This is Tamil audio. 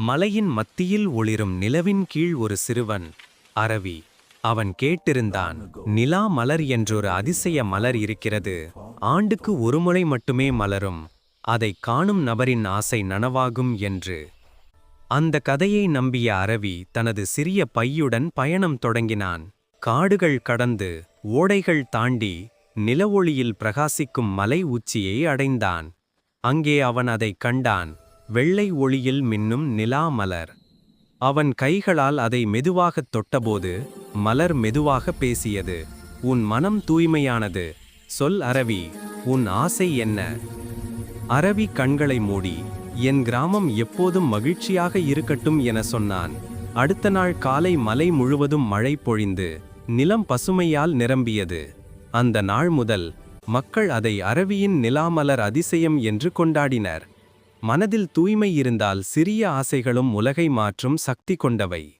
மலையின் மத்தியில் ஒளிரும் நிலவின் கீழ் ஒரு சிறுவன் அரவி. அவன் கேட்டிருந்தான் நிலா மலர் என்றொரு அதிசய மலர் இருக்கிறது. ஆண்டுக்கு ஒருமுறை மட்டுமே மலரும். அதை காணும் நபரின் ஆசை நனவாகும் என்று. அந்த கதையை நம்பிய அரவி தனது சிறிய பையுடன் பயணம் தொடங்கினான். காடுகள் கடந்து ஓடைகள் தாண்டி நிலவொளியில் பிரகாசிக்கும் மலை உச்சியை அடைந்தான். அங்கே அவன் அதைக் கண்டான். வெள்ளை ஒளியில் மின்னும் நிலா மலர். அவன் கைகளால் அதை மெதுவாகத் தொட்டபோது மலர் மெதுவாக பேசியது உன் மனம் தூய்மையானது சொல் அரவி உன் ஆசை என்ன? அரவி கண்களை மூடி என் கிராமம் எப்போதும் மகிழ்ச்சியாக இருக்கட்டும் என சொன்னான். அடுத்த நாள் காலை மலை முழுவதும் மழை பொழிந்து நிலம் பசுமையால் நிரம்பியது. அந்த நாள் முதல் மக்கள் அதை அரவியின் நிலாமலர் அதிசயம் என்று கொண்டாடினர். மனதில் தூய்மை இருந்தால் சிறிய ஆசைகளும் உலகை மாற்றும் சக்தி கொண்டவை.